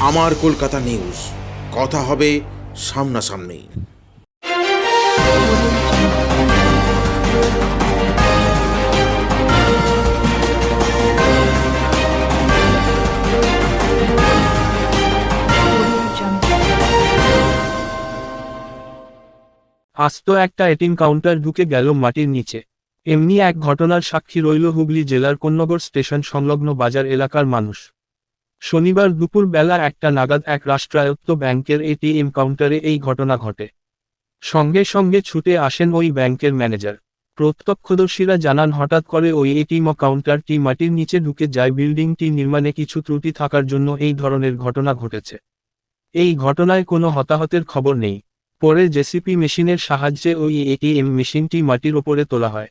আমার কলকাতা নিউজ। কথা হবে সামনাসামনি। আস্ত একটা এটিম কাউন্টার ঢুকে গেল মাটির নিচে। এমনি এক ঘটনার সাক্ষী রইল হুগলি জেলার কোন্নগর স্টেশন সংলগ্ন বাজার এলাকার মানুষ। শনিবার দুপুর বেলা একটা নাগাদ এক রাষ্ট্রায়ত্ত ব্যাংকের এটিএম কাউন্টারে এই ঘটনা ঘটে। সঙ্গে সঙ্গে ছুটে আসেন ওই ব্যাংকের ম্যানেজার। প্রত্যক্ষদর্শীরা জানান, হঠাৎ করে ওই এটিএম কাউন্টারটি মাটির নিচে ঢুকে যায়। বিল্ডিংটি নির্মাণে কিছু ত্রুটি থাকার জন্য এই ধরনের ঘটনা ঘটেছে। এই ঘটনায় কোনো হতাহতের খবর নেই। পরে জেসিপি মেশিনের সাহায্যে ওই এটিএম মেশিনটি মাটির ওপরে তোলা হয়।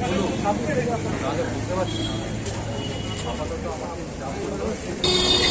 나한테 못 해봤지. 아빠도 또 아빠.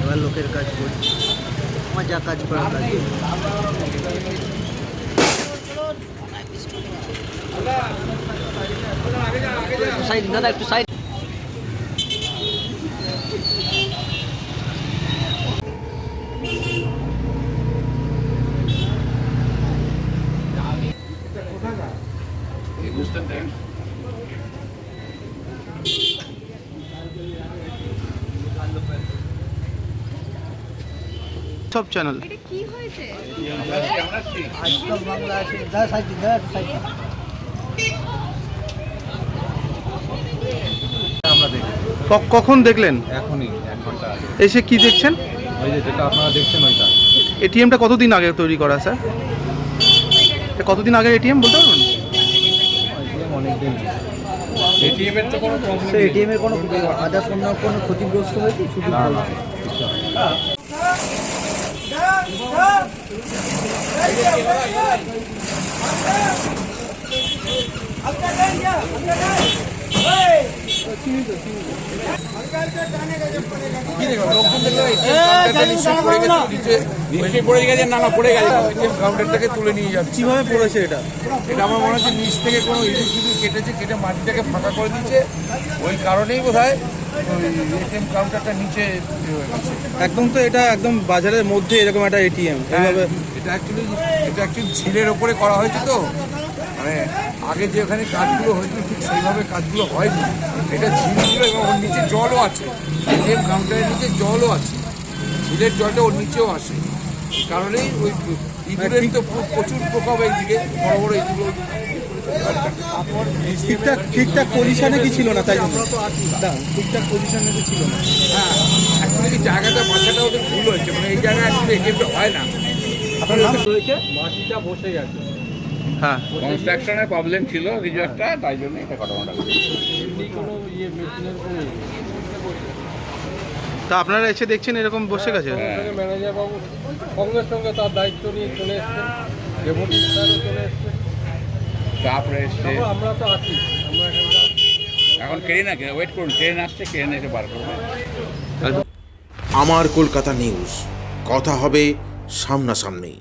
এবার লোকের কাজ করছি আমার যা কাজ করার কাজ সাইড দাদা একটু সাইড। সব চ্যানেল আজকাল বাংলা আছে দাদা সাইড দাদা সাইড। দিন ক- কখন দেখলেন এখনই এক ঘণ্টা আগে এসে কি দেখছেন ওই যে যেটা আপনারা দেখছেন ওইটা এটিএমটা কতদিন আগে তৈরি করা স্যার এটা কতদিন আগে এটিএম বলতে পারবেন অনেক দিন এটিএমের তো কোনো তো এটিএম এর কোনো আদার্স অন্য কোনো ক্ষতিগ্রস্ত হয়েছে শুধু না, না, বলছি। কিছু কীভাবে পড়েছে এটা? এটা আমার মনে হচ্ছে নিচ থেকে কোনো ইঁদুর ফিদুর কেটেছে কেটে মাটিটাকে ফাঁকা করে দিয়েছে। ওই কারণেই বোধ হয় এটিএম কাউন্টারটা নিচে ইয়ে হয়ে একদম তো এটা একদম বাজারের মধ্যে এরকম একটা এটিএম। এইভাবে এটা অ্যাকচুয়ালি এটা অ্যাকচুয়ালি ঝিলের ওপরে করা হয়েছে তো। মানে আগে যে ওখানে কাজগুলো হয়েছিল ঠিক সেইভাবে কাজগুলো হয়নি। এটা ঝিল ছিল এবং ওর নিচে জলও আছে। এটিএম কাউন্টারের নিচে জলও আছে। ঝিলের জলটা ওর নিচেও আসে। এই কারণেই ওই ইঁদুরের তো প্র- প্রচুর প্রকোপ এইদিকে বড় বড় ইঁদুর ঠিকঠাক ঠিকঠাক পজিশনে কি ছিল না তাই ঠিকঠাক পজিশনে কি ছিল না। হ্যাঁ অ্যাকচুয়ালি জায়গাটা বাসাটা ওদের ভুল হয়েছে। মানে এই জায়গায় অ্যাকচুয়ালি এটিএমটা হয় না। মাটিটা বসে গেছে। হ্যাঁ। কনস্ট্রাকশনের প্রবলেম ছিল কিছু একটা তাই জন্য এটা ঘটনাটা এমনি কোনো মেশিনের কোনো নেই। তা আপনারা এসে দেখছেন এরকম বসে গেছে? ওখানে ম্যানেজার বাবু সঙ্গে সঙ্গে তার দায়িত্ব নিয়ে চলে এসছেন। ডেপুটি স্যারও চলে এসছেন। তারপরে এসছে আমরা তো আছি। আমরা এখন ট্রেন আছে ওয়েট করুন ট্রেন আসছে ট্রেন এসে বার করবে। আমার কলকাতা নিউজ কথা হবে সামনাসামনি